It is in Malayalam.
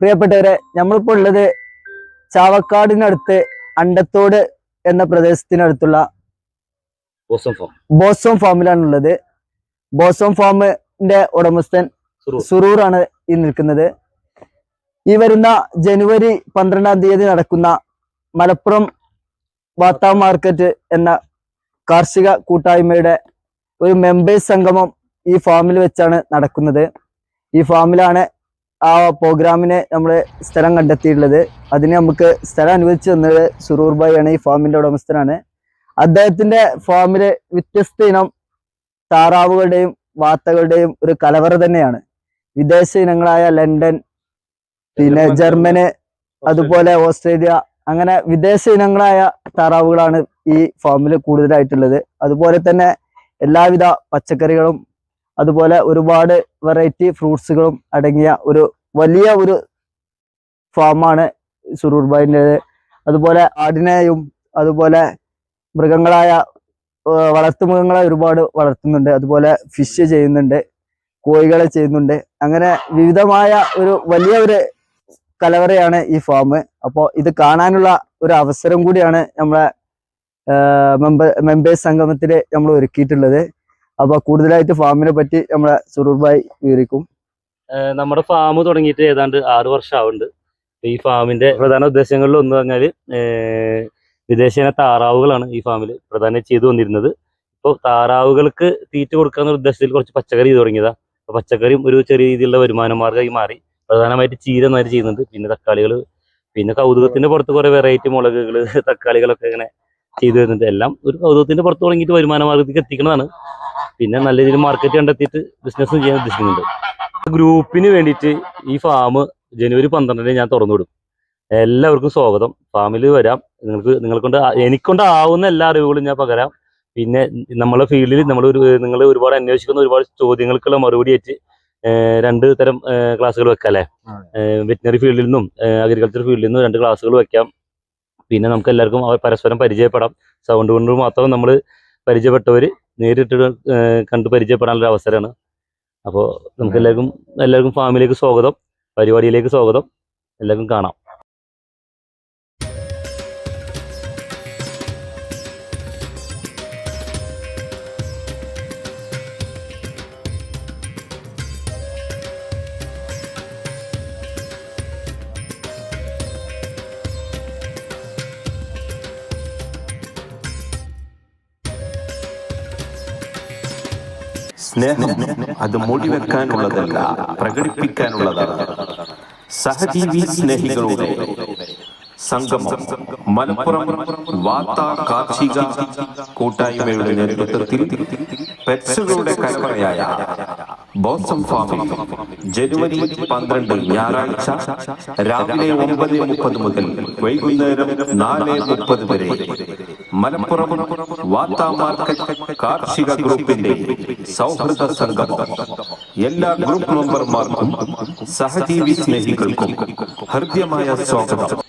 പ്രിയപ്പെട്ടവരെ നമ്മളിപ്പോൾ ഉള്ളത് ചാവക്കാടിനടുത്ത് അണ്ടത്തോട് എന്ന പ്രദേശത്തിനടുത്തുള്ള ബോസം ഫാം. ബോസോം ഫാമിലാണ് ഉള്ളത് ബോസോം ഫാമിന്റെ ഉടമസ്ഥൻ. സുറൂറാണ് ഈ നിൽക്കുന്നത്. ഈ വരുന്ന ജനുവരി പന്ത്രണ്ടാം തീയതി നടക്കുന്ന മലപ്പുറം വാർത്താ മാർക്കറ്റ് എന്ന കാർഷിക കൂട്ടായ്മയുടെ ഒരു മെമ്പേഴ്സ് സംഗമം ഈ ഫാമിൽ വെച്ചാണ് നടക്കുന്നത്. ഈ ഫാമിലാണ് ആ പ്രോഗ്രാമിന് നമ്മൾ സ്ഥലം കണ്ടെത്തിയിട്ടുള്ളത്. അതിന് നമുക്ക് സ്ഥലം അനുവദിച്ചു തന്നത് സുറൂർ ഭായിയാണ് ആണ് ഈ ഫാമിന്റെ ഉടമസ്ഥനാണ്. അദ്ദേഹത്തിന്റെ ഫാമിൽ വ്യത്യസ്ത ഇനം താറാവുകളുടെയും വാത്തകളുടെയും ഒരു കലവറ തന്നെയാണ്. വിദേശ ഇനങ്ങളായ ലണ്ടൻ പിന്നെ ജർമ്മന് അതുപോലെ ഓസ്ട്രേലിയ അങ്ങനെ വിദേശ ഇനങ്ങളായ താറാവുകളാണ് ഈ ഫാമിൽ കൂടുതലായിട്ടുള്ളത്. അതുപോലെ തന്നെ എല്ലാവിധ പച്ചക്കറികളും അതുപോലെ ഒരുപാട് വെറൈറ്റി ഫ്രൂട്ട്സുകളും അടങ്ങിയ ഒരു വലിയ ഒരു ഫാമാണ് സുറൂർ ബായിന്റെത്. അതുപോലെ ആടിനെയും അതുപോലെ മൃഗങ്ങളായ വളർത്തുമൃഗങ്ങളെ ഒരുപാട് വളർത്തുന്നുണ്ട്. അതുപോലെ ഫിഷ് ചെയ്യുന്നുണ്ട് കോഴികളെ ചെയ്യുന്നുണ്ട്. അങ്ങനെ വിവിധമായ ഒരു വലിയ ഒരു കലവറയാണ് ഈ ഫാം അപ്പോൾ ഇത് കാണാനുള്ള ഒരു അവസരം കൂടിയാണ് നമ്മളെ മെമ്പർ മെമ്പേഴ്സ് സംഗമത്തിൽ നമ്മൾ ഒരുക്കിയിട്ടുള്ളത്. അപ്പൊ കൂടുതലായിട്ട് ഫാമിനെ പറ്റി നമ്മളെ സുറൂർ ഭായ് വിവരിക്കും. നമ്മുടെ ഫാം തുടങ്ങിയിട്ട് ഏതാണ്ട് ആറു വർഷം ആവുന്നുണ്ട് ഈ ഫാമിന്റെ പ്രധാന ഉദ്ദേശങ്ങളിൽ ഒന്ന് പറഞ്ഞാൽ വിദേശീയ താറാവുകളാണ് ഈ ഫാമിൽ പ്രധാനം ചെയ്തു വന്നിരുന്നത്. ഇപ്പോൾ താറാവുകൾക്ക് തീറ്റ കൊടുക്കാന്ന ഉദ്ദേശത്തിൽ കുറച്ച് പച്ചക്കറി ചെയ്തു തുടങ്ങിയതാ. പച്ചക്കറിയും ഒരു ചെറിയ രീതിയിലുള്ള വരുമാന മാർഗമായി മാറി. പ്രധാനമായിട്ട് ചീര നന്നായിട്ട് ചെയ്യുന്നുണ്ട്. പിന്നെ തക്കാളികൾ പിന്നെ കൗതുകത്തിന്റെ പുറത്ത് കുറെ വെറൈറ്റി മുളകുകൾ തക്കാളികളൊക്കെ ഇങ്ങനെ ചെയ്തു വരുന്നുണ്ട് എല്ലാം ഒരു കൗതുകത്തിന്റെ പുറത്ത് തുടങ്ങിയിട്ട് വരുമാന മാർഗത്തേക്ക് എത്തിക്കുന്നതാണ്. പിന്നെ നല്ല രീതിയിൽ മാർക്കറ്റ് കണ്ടെത്തിയിട്ട് ബിസിനസ് ചെയ്യാൻ ഉദ്ദേശിക്കുന്നുണ്ട്. ഗ്രൂപ്പിന് വേണ്ടിയിട്ട് ഈ ഫാം ജനുവരി പന്ത്രണ്ടിന് ഞാൻ തുറന്നു വിടും എല്ലാവർക്കും സ്വാഗതം. ഫാമിൽ വരാം. നിങ്ങൾക്ക് നിങ്ങൾക്കൊണ്ട് എനിക്കൊണ്ട് ആവുന്ന എല്ലാ അറിവുകളും ഞാൻ പകരാം. പിന്നെ നമ്മളെ ഫീൽഡിൽ നമ്മൾ ഒരു നിങ്ങൾ ഒരുപാട് അന്വേഷിക്കുന്ന ഒരുപാട് ചോദ്യങ്ങൾക്കുള്ള മറുപടി ആയിട്ട് രണ്ട് തരം ക്ലാസ്സുകൾ വെക്കാം അല്ലേ? വെറ്റിനറി ഫീൽഡിൽ നിന്നും അഗ്രികൾച്ചർ ഫീൽഡിൽ നിന്നും രണ്ട് ക്ലാസ്സുകൾ വെക്കാം. പിന്നെ നമുക്ക് എല്ലാവർക്കും അവർ പരസ്പരം പരിചയപ്പെടാം. സൗണ്ട് കൊണ്ട് മാത്രം നമ്മൾ പരിചയപ്പെട്ടവർ നേരിട്ട് കണ്ടു പരിചയപ്പെടാനുള്ള അവസരമാണ്. അപ്പോൾ നമുക്ക് എല്ലാവർക്കും എല്ലാവർക്കും ഫാമിലേക്ക് സ്വാഗതം പരിപാടിയിലേക്ക് സ്വാഗതം. എല്ലാവർക്കും കാണാം. സ്നേഹം അത് മൂടിവെക്കാനുള്ളതല്ല പ്രകടിപ്പിക്കാനുള്ളതാണ്. സഹജീവി സ്നേഹികളുടെ സംഗമം. മലപ്പുറം വാർത്താ കാർഷിക കൂട്ടായ്മയുടെ നേതൃത്വത്തിൽ പെറ്റ്സുകളുടെ കലവറയായ ബോസം ഫാമിൽ ജനുവരി പന്ത്രണ്ട് ഞായറാഴ്ച രാവിലെ ഒമ്പത് മുപ്പത് മുതൽ വൈകുന്നേരം നാല് മുപ്പത് വരെ. മലപ്പുറം വാർത്താ മാർക്കറ്റ് കാർഷിക ഗ്രൂപ്പിന്റെ സൗഹൃദ സംഘം എല്ലാ ഗ്രൂപ്പ് മെമ്പർമാർക്കും സഹജീവി സ്നേഹികൾക്കും ഹൃദ്യമായ സ്വാഗതം.